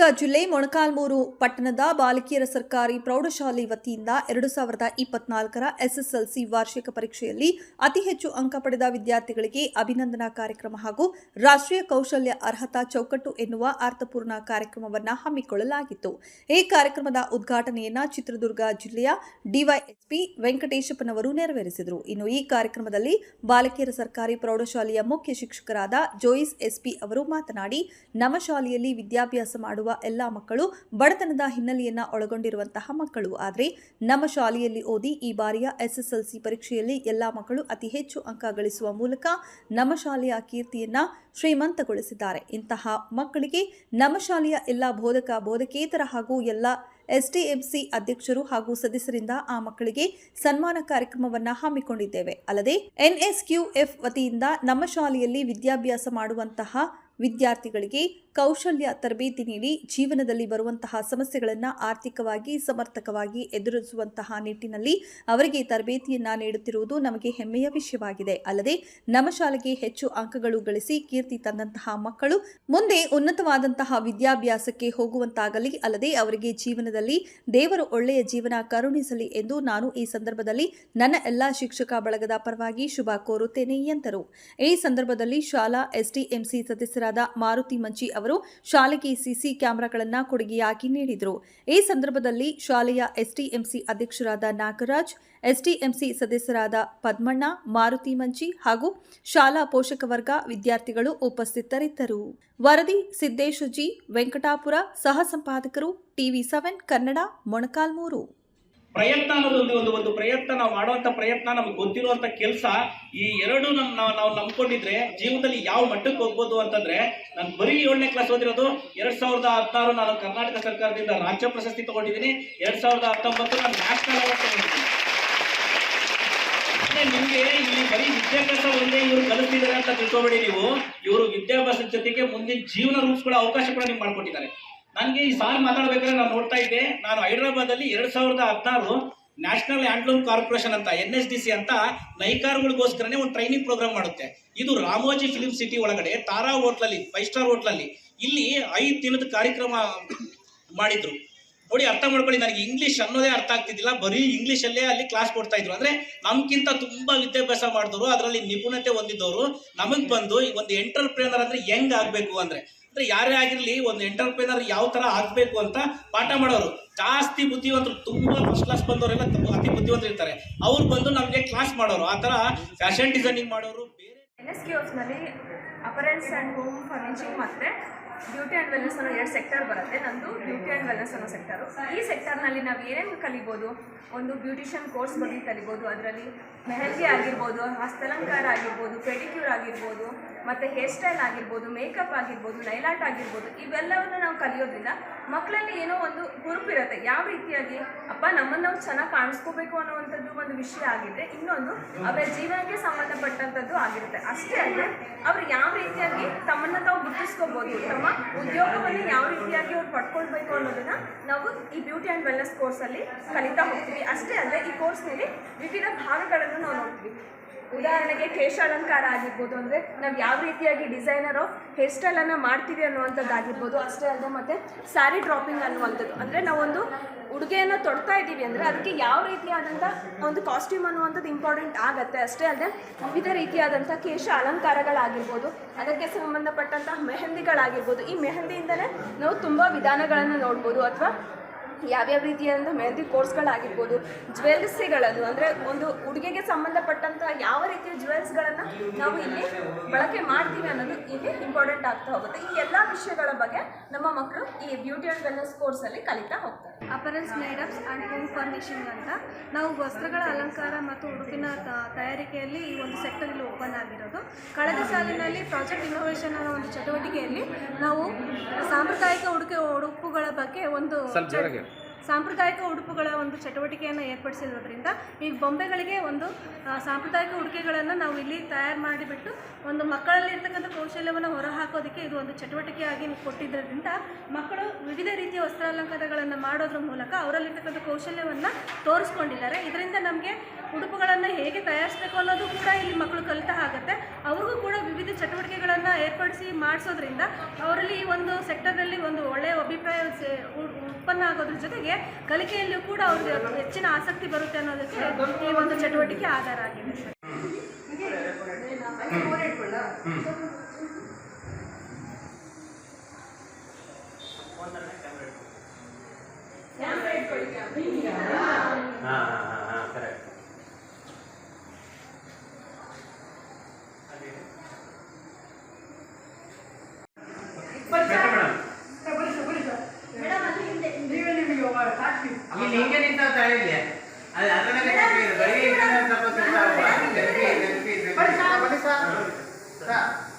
ಚಿತ್ರದುರ್ಗ ಜಿಲ್ಲೆ ಮೊಣಕಾಲ್ಮೂರು ಪಟ್ಟಣದ ಬಾಲಕಿಯರ ಸರ್ಕಾರಿ ಪ್ರೌಢಶಾಲೆ ವತಿಯಿಂದ ಎರಡು ಸಾವಿರದ ಇಪ್ಪತ್ನಾಲ್ಕರ ಎಸ್ಎಸ್ಎಲ್ಸಿ ವಾರ್ಷಿಕ ಪರೀಕ್ಷೆಯಲ್ಲಿ ಅತಿ ಹೆಚ್ಚು ಅಂಕ ಪಡೆದ ವಿದ್ಯಾರ್ಥಿಗಳಿಗೆ ಅಭಿನಂದನಾ ಕಾರ್ಯಕ್ರಮ ಹಾಗೂ ರಾಷ್ಟ್ರೀಯ ಕೌಶಲ್ಯ ಅರ್ಹತಾ ಚೌಕಟ್ಟು ಎನ್ನುವ ಅರ್ಥಪೂರ್ಣ ಕಾರ್ಯಕ್ರಮವನ್ನು ಹಮ್ಮಿಕೊಳ್ಳಲಾಗಿತ್ತು. ಈ ಕಾರ್ಯಕ್ರಮದ ಉದ್ಘಾಟನೆಯನ್ನ ಚಿತ್ರದುರ್ಗ ಜಿಲ್ಲೆಯ ಡಿವೈಎಸ್ಪಿ ವೆಂಕಟೇಶಪ್ಪನವರು ನೆರವೇರಿಸಿದರು. ಇನ್ನು ಈ ಕಾರ್ಯಕ್ರಮದಲ್ಲಿ ಬಾಲಕಿಯರ ಸರ್ಕಾರಿ ಪ್ರೌಢಶಾಲೆಯ ಮುಖ್ಯ ಶಿಕ್ಷಕರಾದ ಜೋಯಿಸ್ ಎಸ್ಪಿ ಅವರು ಮಾತನಾಡಿ, ನಮ್ಮ ಶಾಲೆಯಲ್ಲಿ ವಿದ್ಯಾಭ್ಯಾಸ ಮಾಡುವ ಎಲ್ಲ ಮಕ್ಕಳು ಬಡತನದ ಹಿನ್ನೆಲೆಯನ್ನ ಒಳಗೊಂಡಿರುವಂತಹ ಮಕ್ಕಳು. ಆದರೆ ನಮ್ಮ ಶಾಲೆಯಲ್ಲಿ ಓದಿ ಈ ಬಾರಿಯ ಎಸ್ಎಸ್ಎಲ್ಸಿ ಪರೀಕ್ಷೆಯಲ್ಲಿ ಎಲ್ಲ ಮಕ್ಕಳು ಅತಿ ಹೆಚ್ಚು ಅಂಕ ಗಳಿಸುವ ಮೂಲಕ ನಮ್ಮ ಶಾಲೆಯ ಕೀರ್ತಿಯನ್ನ ಶ್ರೀಮಂತಗೊಳಿಸಿದ್ದಾರೆ. ಇಂತಹ ಮಕ್ಕಳಿಗೆ ನಮ್ಮ ಶಾಲೆಯ ಎಲ್ಲ ಬೋಧಕ, ಬೋಧಕೇತರ ಹಾಗೂ ಎಲ್ಲ ಎಸ್ಡಿಎಂಸಿ ಅಧ್ಯಕ್ಷರು ಹಾಗೂ ಸದಸ್ಯರಿಂದ ಆ ಮಕ್ಕಳಿಗೆ ಸನ್ಮಾನ ಕಾರ್ಯಕ್ರಮವನ್ನ ಹಮ್ಮಿಕೊಂಡಿದ್ದೇವೆ. ಅಲ್ಲದೆ ಎನ್ಎಸ್ಕ್ಯೂಎಫ್ ವತಿಯಿಂದ ನಮ್ಮ ಶಾಲೆಯಲ್ಲಿ ವಿದ್ಯಾಭ್ಯಾಸ ಮಾಡುವಂತಹ ವಿದ್ಯಾರ್ಥಿಗಳಿಗೆ ಕೌಶಲ್ಯ ತರಬೇತಿ ನೀಡಿ ಜೀವನದಲ್ಲಿ ಬರುವಂತಹ ಸಮಸ್ಯೆಗಳನ್ನು ಆರ್ಥಿಕವಾಗಿ ಸಮರ್ಥಕವಾಗಿ ಎದುರಿಸುವಂತಹ ನಿಟ್ಟಿನಲ್ಲಿ ಅವರಿಗೆ ತರಬೇತಿಯನ್ನ ನೀಡುತ್ತಿರುವುದು ನಮಗೆ ಹೆಮ್ಮೆಯ ವಿಷಯವಾಗಿದೆ. ಅಲ್ಲದೆ ನಮ್ಮ ಶಾಲೆಗೆ ಹೆಚ್ಚು ಅಂಕಗಳು ಗಳಿಸಿ ಕೀರ್ತಿ ತಂದಂತಹ ಮಕ್ಕಳು ಮುಂದೆ ಉನ್ನತವಾದಂತಹ ವಿದ್ಯಾಭ್ಯಾಸಕ್ಕೆ ಹೋಗುವಂತಾಗಲಿ, ಅಲ್ಲದೆ ಅವರಿಗೆ ಜೀವನದಲ್ಲಿ ದೇವರು ಒಳ್ಳೆಯ ಜೀವನ ಕರುಣಿಸಲಿ ಎಂದು ನಾನು ಈ ಸಂದರ್ಭದಲ್ಲಿ ನನ್ನ ಎಲ್ಲ ಶಿಕ್ಷಕ ಬಳಗದ ಪರವಾಗಿ ಶುಭ ಕೋರುತ್ತೇನೆ ಎಂದರು. ಈ ಸಂದರ್ಭದಲ್ಲಿ ಶಾಲಾ ಎಸ್ಡಿಎಂಸಿ ಸದಸ್ಯರಾದ ಮಾರುತಿ ಮಂಚಿ ಅವರು ಶಾಲೆಗೆ ಸಿಸಿ ಕ್ಯಾಮೆರಾಗಳನ್ನು ಕೊಡುಗೆಯಾಗಿ ನೀಡಿದರು. ಈ ಸಂದರ್ಭದಲ್ಲಿ ಶಾಲೆಯ ಎಸ್ಡಿಎಂಸಿ ಅಧ್ಯಕ್ಷರಾದ ನಾಗರಾಜ್, ಎಸ್ಡಿಎಂಸಿ ಸದಸ್ಯರಾದ ಪದ್ಮಣ್ಣ, ಮಾರುತಿ ಮಂಚಿ ಹಾಗೂ ಶಾಲಾ ಪೋಷಕ ವರ್ಗ ವಿದ್ಯಾರ್ಥಿಗಳು ಉಪಸ್ಥಿತರಿದ್ದರು. ವರದಿ ಸಿದ್ದೇಶ್ ಜಿ, ವೆಂಕಟಾಪುರ ಸಹ ಸಂಪಾದಕರು ಟಿವಿ ಸೆವೆನ್ ಕನ್ನಡ ಮೊಣಕಾಲ್ಮೂರು. ಪ್ರಯತ್ನ ಅನ್ನೋದು ಒಂದು ಒಂದು ಪ್ರಯತ್ನ, ನಾವು ಮಾಡುವಂತ ಪ್ರಯತ್ನ, ನಮ್ಗೆ ಗೊತ್ತಿರುವಂತ ಕೆಲಸ ಈ ಎರಡು ನಮ್ ನಾವು ನಂಬ್ಕೊಂಡಿದ್ರೆ ಜೀವನದಲ್ಲಿ ಯಾವ ಮಟ್ಟಕ್ಕೆ ಹೋಗ್ಬೋದು ಅಂತಂದ್ರೆ ನಾನು ಬರೀ ಏಳನೇ ಕ್ಲಾಸ್ ಓದಿರೋದು ಎರಡ್ ಸಾವಿರದ ಹದಿನಾರು ನಾನು ಕರ್ನಾಟಕ ಸರ್ಕಾರದಿಂದ ರಾಜ್ಯ ಪ್ರಶಸ್ತಿ ತಗೊಂಡಿದ್ದೀನಿ. ಎರಡ್ ಸಾವಿರದ ಹತ್ತೊಂಬತ್ತು ನಾನು ನ್ಯಾಷನಲ್ ಅವಾರ್ಡ್ ತಗೊಂಡಿದ್ದೀನಿ. ನಿಮ್ಗೆ ಇಲ್ಲಿ ಬರೀ ವಿದ್ಯಾಭ್ಯಾಸ ಒಂದೇ ಇವರು ಕಲಿಸ್ತಿದ್ದಾರೆ ಅಂತ ತಿಳ್ಕೊಬೇಡಿ ನೀವು. ಇವರು ವಿದ್ಯಾಭ್ಯಾಸದ ಜೊತೆಗೆ ಮುಂದಿನ ಜೀವನ ರೂಪಿಸ್ಕೊಳ್ಳೋ ಅವಕಾಶ ಕೂಡ ನಿಮ್ಗೆ ಮಾಡ್ಕೊಟ್ಟಿದ್ದಾರೆ. ನನಗೆ ಈ ಸಾಲ್ ಮಾತಾಡ್ಬೇಕಾದ್ರೆ ನಾನು ನೋಡ್ತಾ ಇದ್ದೆ. ನಾನು ಹೈದರಾಬಾದ್ ಅಲ್ಲಿ ಎರಡ್ ಸಾವಿರದ ಹದಿನಾರು ನ್ಯಾಷನಲ್ ಹ್ಯಾಂಡ್ಲೂಮ್ ಕಾರ್ಪೊರೇಷನ್ ಅಂತ ಎನ್ ಎಸ್ ಡಿ ಸಿ ಅಂತ ನೈಕಾರ್ಗಳಿಗೋಸ್ಕರನೇ ಒಂದು ಟ್ರೈನಿಂಗ್ ಪ್ರೋಗ್ರಾಮ್ ಮಾಡುತ್ತೆ. ಇದು ರಾಮೋಜಿ ಫಿಲ್ಮ್ ಸಿಟಿ ಒಳಗಡೆ, ತಾರಾ ಹೋಟ್ಲಲ್ಲಿ ಫೈವ್ ಸ್ಟಾರ್ ಹೋಟ್ಲಲ್ಲಿ ಇಲ್ಲಿ ಐದು ದಿನದ ಕಾರ್ಯಕ್ರಮ ಮಾಡಿದ್ರು. ನೋಡಿ, ಅರ್ಥ ಮಾಡ್ಕೊಳ್ಳಿ, ನನಗೆ ಇಂಗ್ಲಿಷ್ ಅನ್ನೋದೇ ಅರ್ಥ ಆಗ್ತಿದ್ದಿಲ್ಲ. ಬರೀ ಇಂಗ್ಲಿಷ್ ಅಲ್ಲೇ ಅಲ್ಲಿ ಕ್ಲಾಸ್ ಕೊಡ್ತಾ ಇದ್ರು. ಅಂದ್ರೆ ನಮ್ಗಿಂತ ತುಂಬಾ ವಿದ್ಯಾಭ್ಯಾಸ ಮಾಡಿದ್ರು ಅದರಲ್ಲಿ ನಿಪುಣತೆ ಹೊಂದಿದ್ದವರು. ನಮಗ್ ಬಂದು ಒಂದು ಎಂಟರ್ಪ್ರೇನರ್ ಅಂದ್ರೆ ಹೆಂಗ್ ಆಗ್ಬೇಕು ಅಂದ್ರೆ ಅಂದ್ರೆ ಯಾರೇ ಆಗಿರ್ಲಿ ಒಂದು ಎಂಟರ್ಪ್ರೇನರ್ ಯಾವ ತರ ಆಗ್ಬೇಕು ಅಂತ ಪಾಠ ಮಾಡೋರು. ಜಾಸ್ತಿ ಬುದ್ಧಿವಂತರು, ತುಂಬಾ ಫಸ್ಟ್ ಕ್ಲಾಸ್ ಬಂದವರೆಲ್ಲ ಅತಿ ಬುದ್ಧಿವಂತರು ಇರ್ತಾರೆ. ಅವ್ರು ಬಂದು ನಮಗೆ ಕ್ಲಾಸ್ ಮಾಡೋರು. ಆ ತರ ಫ್ಯಾಷನ್ ಡಿಸೈನಿಂಗ್ ಮಾಡೋರು, ಬೇರೆ ಅಪರೆನ್ಸ್ ಅಂಡ್ ಹೋಮ್ ಫರ್ನಿಚಿಂಗ್ ಮತ್ತು ಬ್ಯೂಟಿ ಆ್ಯಂಡ್ ವೆಲ್ನೆಸ್ ಅನ್ನೋ ಎರಡು ಸೆಕ್ಟರ್ ಬರುತ್ತೆ. ನಂದು ಬ್ಯೂಟಿ ಆ್ಯಂಡ್ ವೆಲ್ನೆಸ್ ಅನ್ನೋ ಸೆಕ್ಟರು ಈ ಸೆಕ್ಟರ್ನಲ್ಲಿ ನಾವು ಏನೇನು ಕಲಿಬೋದು? ಒಂದು ಬ್ಯೂಟಿಷಿಯನ್ ಕೋರ್ಸ್ ಬಗ್ಗೆ ಕಲಿಬೋದು. ಅದರಲ್ಲಿ ಮೆಹಂದಿ ಆಗಿರ್ಬೋದು, ಹಸ್ತಲಂಕಾರ ಆಗಿರ್ಬೋದು ಪೆಡಿಕ್ಯೂರ್ ಆಗಿರ್ಬೋದು, ಮತ್ತು ಹೇರ್ ಸ್ಟೈಲ್ ಆಗಿರ್ಬೋದು ಮೇಕಪ್ ಆಗಿರ್ಬೋದು ನೈಲಾಟ್ ಆಗಿರ್ಬೋದು, ಇವೆಲ್ಲವನ್ನು ನಾವು ಕಲಿಯೋದ್ರಿಂದ ಮಕ್ಕಳಲ್ಲಿ ಏನೋ ಒಂದು ಹುರುಪಿರುತ್ತೆ ಯಾವ ರೀತಿಯಾಗಿ? ಅಪ್ಪ, ನಮ್ಮನ್ನು ನಾವು ಚೆನ್ನಾಗಿ ಕಾಣಿಸ್ಕೋಬೇಕು ಅನ್ನೋವಂಥದ್ದು ಒಂದು ವಿಷಯ ಆಗಿದ್ದರೆ ಇನ್ನೊಂದು ಅವರ ಜೀವನಕ್ಕೆ ಸಂಬಂಧಪಟ್ಟಂಥದ್ದು ಆಗಿರುತ್ತೆ. ಅಷ್ಟೇ ಅಲ್ಲದೆ ಅವ್ರು ರೀತಿಯಾಗಿ ತಮ್ಮನ್ನ ತಾವು ಗುರುತಿಸ್ಕೋಬಹುದು ತಮ್ಮ ಉದ್ಯೋಗವನ್ನು ಯಾವ ರೀತಿಯಾಗಿ ಅವ್ರು ಪಡ್ಕೊಳ್ಬೇಕು ಅನ್ನೋದನ್ನ ನಾವು ಈ ಬ್ಯೂಟಿ ಆ್ಯಂಡ್ ವೆಲ್ನೆಸ್ ಕೋರ್ಸಲ್ಲಿ ಕಲಿತಾ ಹೋಗ್ತೀವಿ. ಅಷ್ಟೇ ಅಲ್ಲದೆ ಈ ಕೋರ್ಸ್ನಲ್ಲಿ ವಿವಿಧ ಭಾಗಗಳನ್ನು ನಾವು ನೋಡ್ತೀವಿ. ಉದಾಹರಣೆಗೆ ಕೇಶಾಲಂಕಾರ ಆಗಿರ್ಬೋದು ಅಂದರೆ ನಾವು ಯಾವ ರೀತಿಯಾಗಿ ಡಿಸೈನರ್ ಹೇರ್ ಸ್ಟೈಲನ್ನು ಮಾಡ್ತೀವಿ ಅನ್ನುವಂಥದ್ದು ಆಗಿರ್ಬೋದು ಅಷ್ಟೇ ಅಲ್ಲದೆ ಮತ್ತು ಸ್ಯಾರಿ ಡ್ರಾಪಿಂಗ್ ಅನ್ನುವಂಥದ್ದು. ಅಂದರೆ ನಾವೊಂದು ಉಡುಗೆಯನ್ನು ತೊಡ್ತಾ ಇದ್ದೀವಿ ಅಂದರೆ ಅದಕ್ಕೆ ಯಾವ ರೀತಿಯಾದಂಥ ಒಂದು ಕಾಸ್ಟ್ಯೂಮ್ ಅನ್ನುವಂಥದ್ದು ಇಂಪಾರ್ಟೆಂಟ್ ಆಗುತ್ತೆ. ಅಷ್ಟೇ ಅಲ್ಲದೆ ವಿವಿಧ ರೀತಿಯಾದಂಥ ಕೇಶ ಅಲಂಕಾರಗಳಾಗಿರ್ಬೋದು ಅದಕ್ಕೆ ಸಂಬಂಧಪಟ್ಟಂತಹ ಮೆಹಂದಿಗಳಾಗಿರ್ಬೋದು. ಈ ಮೆಹಂದಿಯಿಂದಲೇ ನಾವು ತುಂಬ ವಿಧಾನಗಳನ್ನು ನೋಡ್ಬೋದು ಅಥವಾ ಯಾವ್ಯಾವ ರೀತಿಯಾದಂಥ ಮೆಹಂದಿ ಕೋರ್ಸ್ಗಳಾಗಿರ್ಬೋದು ಜ್ಯುವೆಲ್ಸಿಗಳನ್ನು ಅಂದರೆ ಒಂದು ಉಡುಗೆಗೆ ಸಂಬಂಧಪಟ್ಟಂಥ ಯಾವ ರೀತಿಯ ಜ್ಯುವೆಲ್ಸ್ಗಳನ್ನು ನಾವು ಇಲ್ಲಿ ಬಳಕೆ ಮಾಡ್ತೀವಿ ಅನ್ನೋದು ಇಲ್ಲಿ ಇಂಪಾರ್ಟೆಂಟ್ ಆಗ್ತಾ ಹೋಗುತ್ತೆ. ಈ ಎಲ್ಲ ವಿಷಯಗಳ ಬಗ್ಗೆ ನಮ್ಮ ಮಕ್ಕಳು ಈ ಬ್ಯೂಟಿ ಆ್ಯಂಡ್ ವೆಲ್ನೆಸ್ ಕೋರ್ಸಲ್ಲಿ ಕಲಿತಾ ಹೋಗ್ತಾರೆ. Apparels made ups and home furnishing ಅಂತ ನಾವು ವಸ್ತ್ರಗಳ ಅಲಂಕಾರ ಮತ್ತು ಉಡುಪಿನ ತಯಾರಿಕೆಯಲ್ಲಿ ಈ ಒಂದು ಸೆಕ್ಟರ್ ಇಲ್ಲಿ ಓಪನ್ ಆಗಿರೋದು. ಕಳೆದ ಸಾಲಿನಲ್ಲಿ ಪ್ರಾಜೆಕ್ಟ್ ಇನ್ನೋವೇಷನ್ ಅನ್ನೋ ಒಂದು ಚಟುವಟಿಕೆಯಲ್ಲಿ ನಾವು ಸಾಂಪ್ರದಾಯಿಕ ಉಡುಗೆ ಉಡುಪುಗಳ ಬಗ್ಗೆ ಒಂದು ಸಾಂಪ್ರದಾಯಿಕ ಉಡುಪುಗಳ ಒಂದು ಚಟುವಟಿಕೆಯನ್ನು ಏರ್ಪಡಿಸಿರೋದ್ರಿಂದ ಈ ಬೊಂಬೆಗಳಿಗೆ ಒಂದು ಸಾಂಪ್ರದಾಯಿಕ ಉಡುಗೆಗಳನ್ನು ನಾವು ಇಲ್ಲಿ ತಯಾರು ಮಾಡಿಬಿಟ್ಟು ಒಂದು ಮಕ್ಕಳಲ್ಲಿ ಇರ್ತಕ್ಕಂಥ ಕೌಶಲ್ಯವನ್ನು ಹೊರಹಾಕೋದಕ್ಕೆ ಇದು ಒಂದು ಚಟುವಟಿಕೆಯಾಗಿ ಕೊಟ್ಟಿದ್ದರಿಂದ ಮಕ್ಕಳು ವಿವಿಧ ರೀತಿಯ ವಸ್ತ್ರಾಲಂಕಾರಗಳನ್ನು ಮಾಡೋದ್ರ ಮೂಲಕ ಅವರಲ್ಲಿರ್ತಕ್ಕಂಥ ಕೌಶಲ್ಯವನ್ನು ತೋರಿಸ್ಕೊಂಡಿದ್ದಾರೆ. ಇದರಿಂದ ನಮಗೆ ಉಡುಪುಗಳನ್ನು ಹೇಗೆ ತಯಾರಿಸಬೇಕು ಅನ್ನೋದು ಕೂಡ ಇಲ್ಲಿ ಮಕ್ಕಳು ಕಲಿತಾ ಆಗುತ್ತೆ ಅವ್ರಿಗೂ ಕೂಡ ವಿವಿಧ ಚಟುವಟಿಕೆಗಳನ್ನು ಏರ್ಪಡಿಸಿ ಮಾಡಿಸೋದ್ರಿಂದ ಅವರಲ್ಲಿ ಈ ಒಂದು ಸೆಕ್ಟರ್ನಲ್ಲಿ ಒಂದು ಒಳ್ಳೆಯ ಅಭಿಪ್ರಾಯ ಉತ್ಪನ್ನ ಆಗೋದ್ರ ಜೊತೆಗೆ ಕಲಿಕೆಯಲ್ಲಿಯೂ ಕೂಡ ಅವ್ರಿಗೆ ಹೆಚ್ಚಿನ ಆಸಕ್ತಿ ಬರುತ್ತೆ ಅನ್ನೋದಕ್ಕೆ ಈ ಒಂದು ಚಟುವಟಿಕೆ ಆಧಾರ ಆಗಿದೆ. ಇಲ್ಲಿ ಹಿಂಗೆ ನಿಂತ ತಾಳಿದ್ದೆ ಅದು ಅದರೊಳಗೆ ಬರೀ ಸ್ವಲ್ಪ ಸ್ವಲ್ಪ